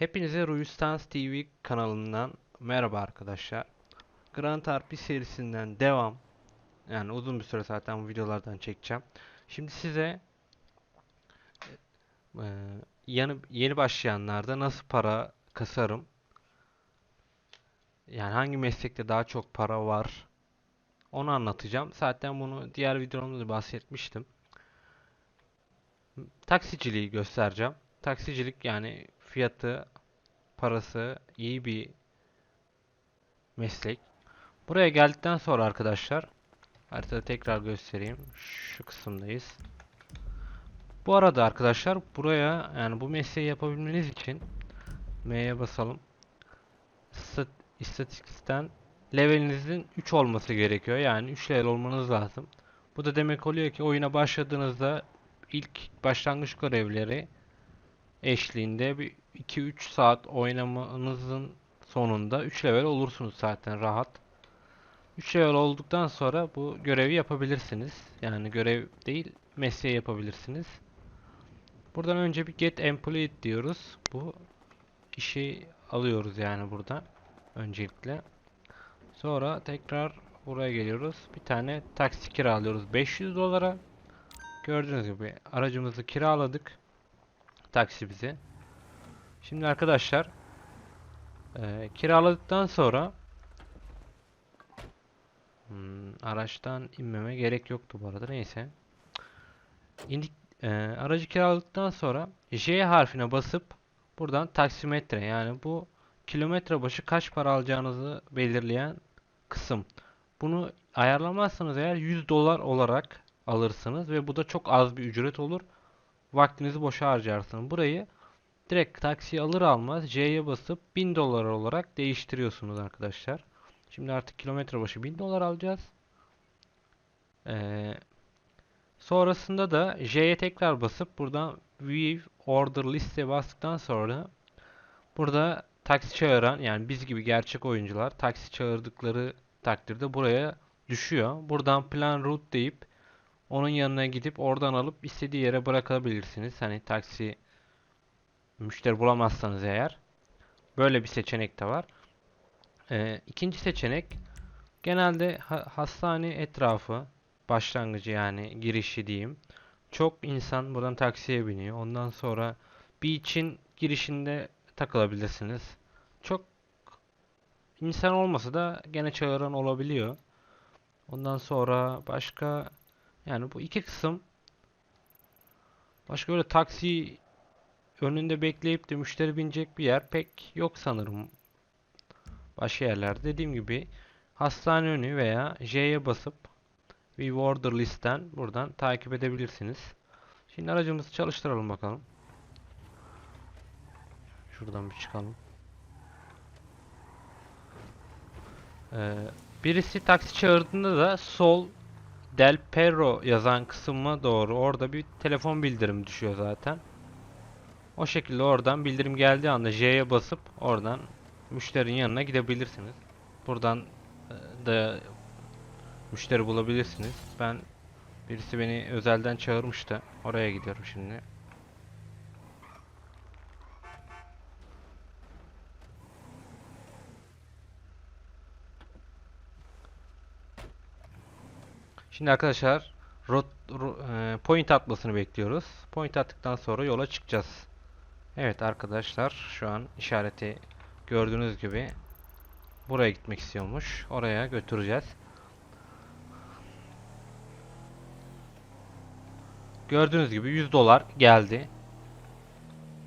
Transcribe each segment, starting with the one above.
Hepinize Ruyustans TV kanalından merhaba arkadaşlar. Grand RP serisinden devam. Yani uzun bir süre zaten bu videolardan çekeceğim. Şimdi size e, yeni, yeni başlayanlarda nasıl para kasarım? Yani hangi meslekte daha çok para var? Onu anlatacağım. Zaten bunu diğer videomda da bahsetmiştim. Taksiciliği göstereceğim. Taksicilik yani fiyatı, parası iyi bir meslek. Buraya geldikten sonra arkadaşlar haritada tekrar göstereyim. Şu kısımdayız. Bu arada arkadaşlar buraya yani bu mesleği yapabilmeniz için M'ye basalım. Stat istatistikten levelinizin 3 olması gerekiyor. Yani 3 level olmanız lazım. Bu da demek oluyor ki oyuna başladığınızda ilk başlangıç görevleri eşliğinde bir 2-3 saat oynamanızın sonunda 3 level olursunuz zaten rahat. 3 level olduktan sonra bu görevi yapabilirsiniz. Yani görev değil, mesleği yapabilirsiniz. Buradan önce bir get employed diyoruz. Bu işi alıyoruz yani burada öncelikle. Sonra tekrar buraya geliyoruz. Bir tane taksi kiralıyoruz 500 dolara. Gördüğünüz gibi aracımızı kiraladık. Taksi bize. Şimdi arkadaşlar e, kiraladıktan sonra hmm, araçtan inmeme gerek yoktu bu arada neyse. İndik, e, aracı kiraladıktan sonra J harfine basıp buradan taksimetre yani bu kilometre başı kaç para alacağınızı belirleyen kısım. Bunu ayarlamazsanız eğer 100 dolar olarak alırsınız ve bu da çok az bir ücret olur. Vaktinizi boşa harcarsınız. Burayı direkt taksiyi alır almaz C'ye basıp 1000 dolar olarak değiştiriyorsunuz arkadaşlar. Şimdi artık kilometre başı 1000 dolar alacağız. Ee, sonrasında da J'ye tekrar basıp buradan View Order Liste bastıktan sonra burada taksi çağıran yani biz gibi gerçek oyuncular taksi çağırdıkları takdirde buraya düşüyor. Buradan Plan Route deyip onun yanına gidip oradan alıp istediği yere bırakabilirsiniz. Hani taksi müşteri bulamazsanız eğer. Böyle bir seçenek de var. Ee, ikinci seçenek genelde ha hastane etrafı başlangıcı yani girişi diyeyim. Çok insan buradan taksiye biniyor. Ondan sonra beach'in girişinde takılabilirsiniz. Çok insan olmasa da gene çağıran olabiliyor. Ondan sonra başka yani bu iki kısım başka böyle taksi önünde bekleyip de müşteri binecek bir yer pek yok sanırım. Başka yerlerde dediğim gibi hastane önü veya J'ye basıp bir order listen buradan takip edebilirsiniz. Şimdi aracımızı çalıştıralım bakalım. Şuradan bir çıkalım. Ee, birisi taksi çağırdığında da sol Del Perro yazan kısma doğru orada bir telefon bildirim düşüyor zaten. O şekilde oradan bildirim geldiği anda J'ye basıp oradan müşterinin yanına gidebilirsiniz. Buradan e, da müşteri bulabilirsiniz. Ben birisi beni özelden çağırmıştı. Oraya gidiyorum şimdi. Şimdi arkadaşlar rot, ro- e, point atmasını bekliyoruz. Point attıktan sonra yola çıkacağız. Evet arkadaşlar şu an işareti gördüğünüz gibi buraya gitmek istiyormuş. Oraya götüreceğiz. Gördüğünüz gibi 100 dolar geldi.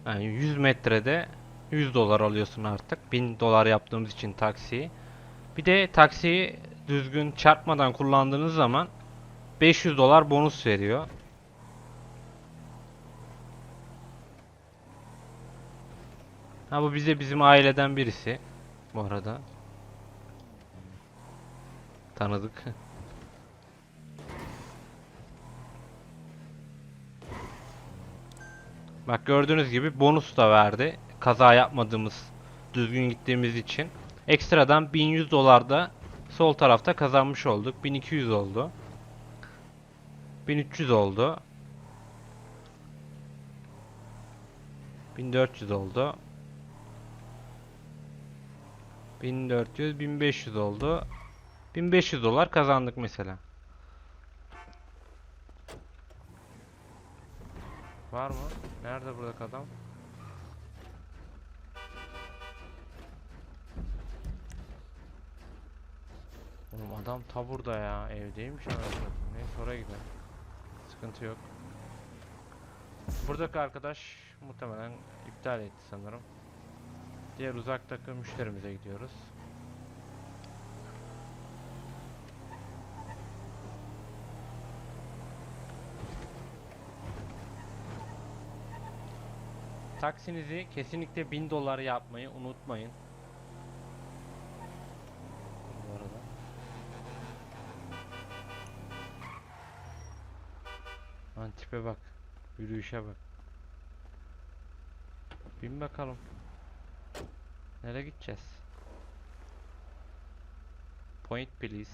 Yani 100 metrede 100 dolar alıyorsun artık. 1000 dolar yaptığımız için taksiyi. Bir de taksiyi düzgün çarpmadan kullandığınız zaman 500 dolar bonus veriyor. Ha bu bize bizim aileden birisi. Bu arada. Tanıdık. Bak gördüğünüz gibi bonus da verdi. Kaza yapmadığımız, düzgün gittiğimiz için. Ekstradan 1100 dolar da sol tarafta kazanmış olduk. 1200 oldu. 1300 oldu. 1400 oldu. 1400 1500 oldu. 1500 dolar kazandık mesela. Var mı? Nerede buradaki adam? Oğlum adam ta burada ya. Evdeymiş anasını. Neyse oraya gidelim. Sıkıntı yok. Buradaki arkadaş muhtemelen iptal etti sanırım. Diğer uzaktaki müşterimize gidiyoruz. Taksinizi kesinlikle 1000 dolar yapmayı unutmayın. Tipe bak. Yürüyüşe bak. Bin bakalım. Nereye gideceğiz? Point please.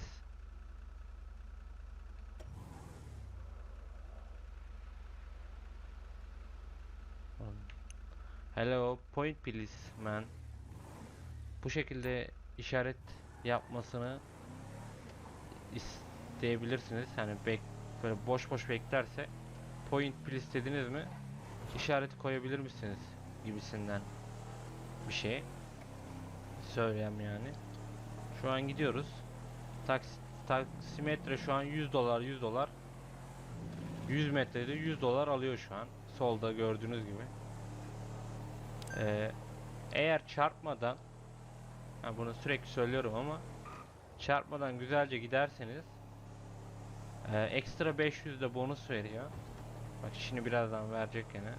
Hello, point please man. Bu şekilde işaret yapmasını isteyebilirsiniz. Hani bek böyle boş boş beklerse point please mi işareti koyabilir misiniz gibisinden bir şey söyleyeyim yani. Şu an gidiyoruz. Taksi, taksimetre şu an 100 dolar 100 dolar 100 metrede 100 dolar alıyor şu an. Solda gördüğünüz gibi. Ee, eğer çarpmadan ha bunu sürekli söylüyorum ama çarpmadan güzelce giderseniz e, ekstra 500 de bonus veriyor. Bak şimdi birazdan verecek gene.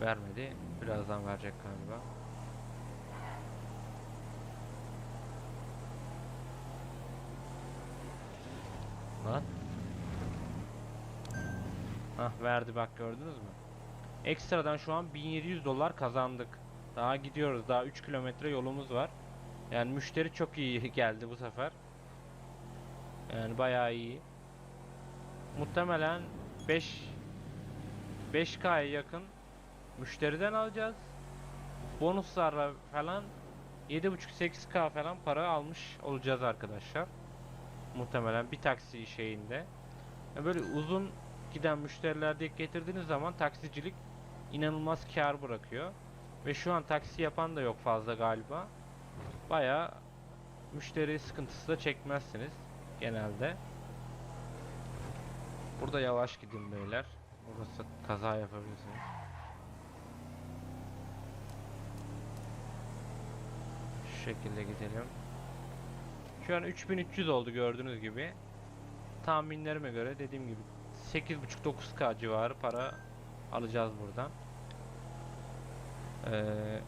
Vermedi. Birazdan verecek galiba. Lan. Hah verdi bak gördünüz mü? Ekstradan şu an 1700 dolar kazandık. Daha gidiyoruz. Daha 3 kilometre yolumuz var. Yani müşteri çok iyi geldi bu sefer. Yani bayağı iyi. Muhtemelen 5 5K'ya yakın müşteriden alacağız. Bonuslarla falan 7.5-8K falan para almış olacağız arkadaşlar. Muhtemelen bir taksi şeyinde. Yani böyle uzun giden müşteriler denk getirdiğiniz zaman taksicilik inanılmaz kar bırakıyor. Ve şu an taksi yapan da yok fazla galiba. Baya müşteri sıkıntısı da çekmezsiniz genelde. Burada yavaş gidin beyler. Burası kaza yapabilirsiniz. Şu şekilde gidelim. Şu an 3300 oldu gördüğünüz gibi. Tahminlerime göre dediğim gibi 8.5-9k civarı para alacağız buradan. Ee,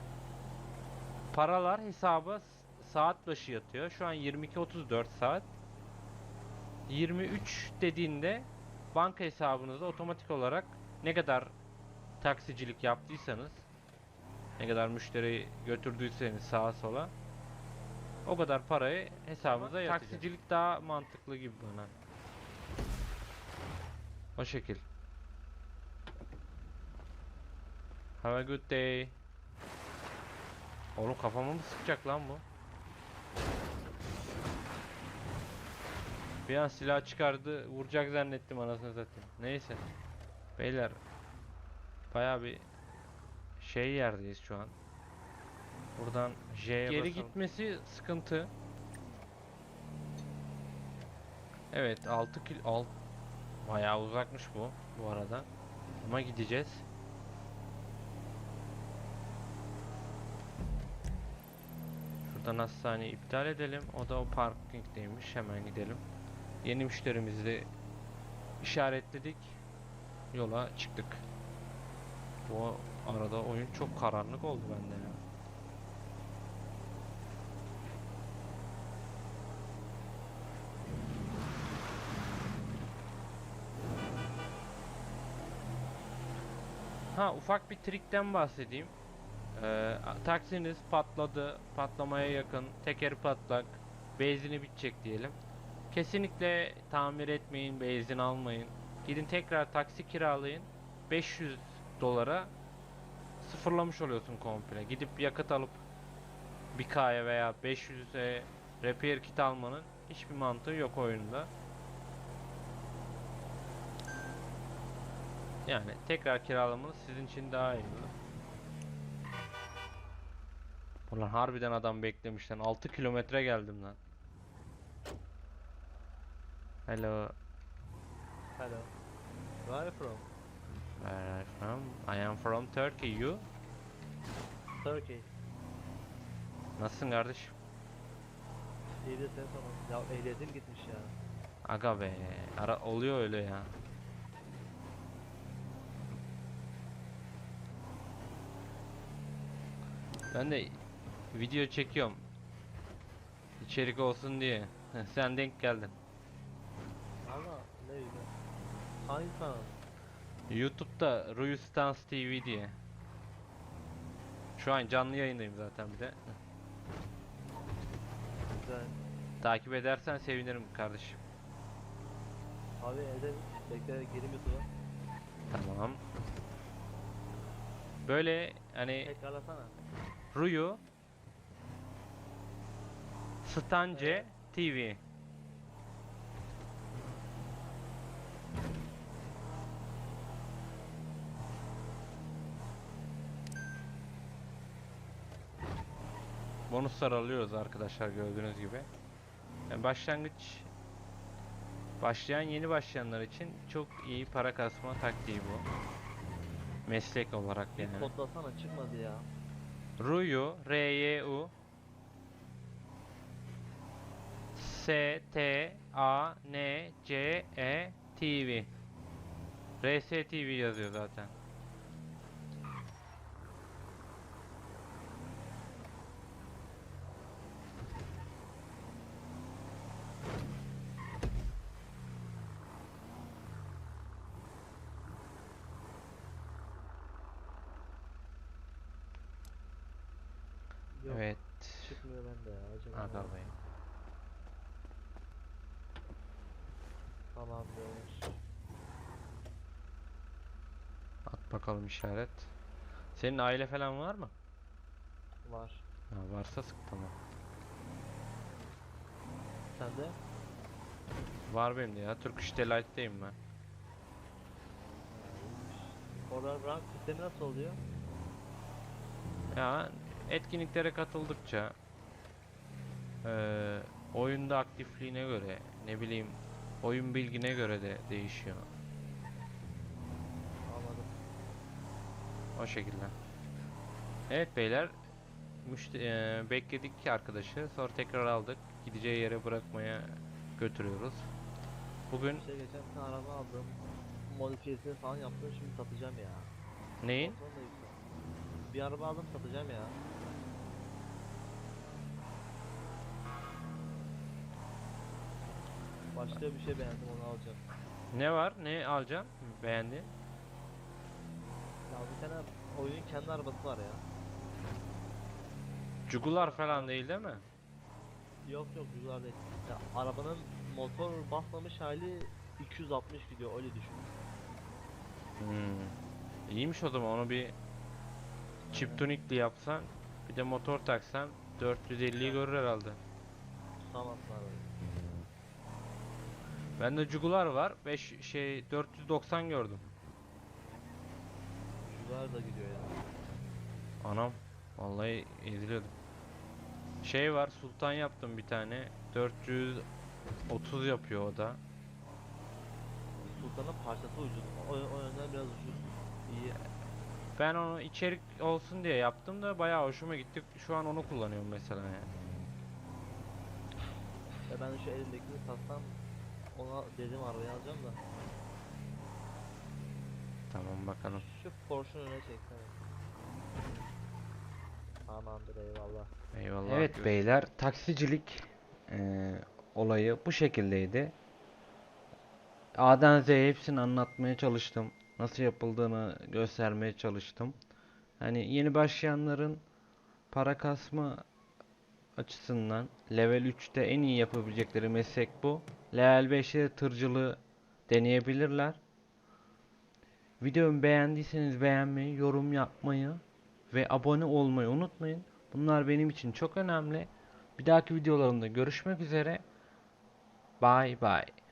paralar hesaba saat başı yatıyor. Şu an 22.34 saat. 23 dediğinde banka hesabınıza otomatik olarak ne kadar taksicilik yaptıysanız ne kadar müşteri götürdüyseniz sağa sola o kadar parayı hesabınıza yatacak. Taksicilik daha mantıklı gibi bana. O şekil. Have a good day. Oğlum kafama mı sıkacak lan bu? Bir an silah çıkardı, vuracak zannettim anasını satayım. Neyse. Beyler. Bayağı bir şey yerdeyiz şu an. Buradan J'ye Geri basalım. gitmesi sıkıntı. Evet 6 kil alt bayağı uzakmış bu bu arada. Ama gideceğiz. Şuradan hastaneyi iptal edelim. O da o parkingdeymiş. Hemen gidelim. Yeni müşterimizi işaretledik. Yola çıktık. Bu arada oyun çok karanlık oldu bende ya. Ha ufak bir trikten bahsedeyim. Ee, taksiniz patladı, patlamaya yakın, tekeri patlak, benzini bitecek diyelim. Kesinlikle tamir etmeyin, benzin almayın. Gidin tekrar taksi kiralayın. 500 dolara sıfırlamış oluyorsun komple. Gidip yakıt alıp 1K'ya veya 500'e repair kit almanın hiçbir mantığı yok oyunda. Yani tekrar kiralamanız sizin için daha iyi olur. Ulan harbiden adam beklemiş lan. 6 kilometre geldim lan. Hello. Hello. Where are you from? Where are you from? I am from Turkey. You? Turkey. Nasılsın kardeşim? Ehliyet sen sana. Ya ehliyetim gitmiş ya. Aga be. Ara oluyor öyle ya. Ben de video çekiyorum. İçerik olsun diye. Sen denk geldin. Hangi kanal? YouTube'da Ruyustans TV diye. Şu an canlı yayındayım zaten bir de. Güzel. Takip edersen sevinirim kardeşim. Abi evde bekle gireyim YouTube'a. Tamam. Böyle hani Tekrarlasana. Ruyu Stance TV Bonuslar alıyoruz arkadaşlar gördüğünüz gibi. Yani başlangıç başlayan yeni başlayanlar için çok iyi para kasma taktiği bu. Meslek olarak Bir yani. kodlasana çıkmadı ya. Ruyu R-Y-U S T A N C E TV RS TV yazıyor zaten. Yok Evet. çıkmıyor bende ya. Acaba Aga ne? be. Tamam diyormuş. At bakalım işaret. Senin aile falan var mı? Var. Ha, varsa sık tamam. Sende? Var benim de ya. Turkish Delight'teyim ben. Ha, iyiymiş. Orada rank sistemi nasıl oluyor? Ya etkinliklere katıldıkça eee, oyunda aktifliğine göre ne bileyim oyun bilgine göre de değişiyor. Anladım. O şekilde. Evet beyler müşte eee, bekledik ki arkadaşı sonra tekrar aldık. Gideceği yere bırakmaya götürüyoruz. Bugün İşte geçen bir tane araba aldım. Modifiyesini falan yaptım şimdi satacağım ya. neyin? Bir araba aldım satacağım ya. Başka bir şey beğendim onu alacağım. Ne var? Ne alacağım? Beğendin? Ya bir tane oyunun kendi arabası var ya. Cugular falan değil değil mi? Yok yok güzel değil. Ya arabanın motor basmamış hali 260 gidiyor öyle düşün. Hmm. İyiymiş o zaman onu bir çift tunikli yapsan bir de motor taksan 450'yi görür herhalde. Tutamazsın arabayı. Bende Jugular var. 5 şey 490 gördüm. Güzel da gidiyor ya. Anam vallahi eziliyordum. Şey var Sultan yaptım bir tane. 430 yapıyor o da. Sultan'ın parçası ucuz. O, o yönden biraz ucuz. İyi. Ben onu içerik olsun diye yaptım da bayağı hoşuma gitti. Şu an onu kullanıyorum mesela yani. Ya ben şu elimdekini satsam ona dedim arabayı alacağım da. Tamam bakalım. Şu Porsche'un önüne çeksene. Tamamdır eyvallah. Eyvallah. Evet görüşürüz. beyler, taksicilik eee, olayı bu şekildeydi. A'dan Z'ye hepsini anlatmaya çalıştım. Nasıl yapıldığını göstermeye çalıştım. Hani yeni başlayanların para kasma açısından level 3'te en iyi yapabilecekleri meslek bu. Level 5'te de tırcılığı deneyebilirler. Videomu beğendiyseniz beğenmeyi, yorum yapmayı ve abone olmayı unutmayın. Bunlar benim için çok önemli. Bir dahaki videolarımda görüşmek üzere. Bye bye.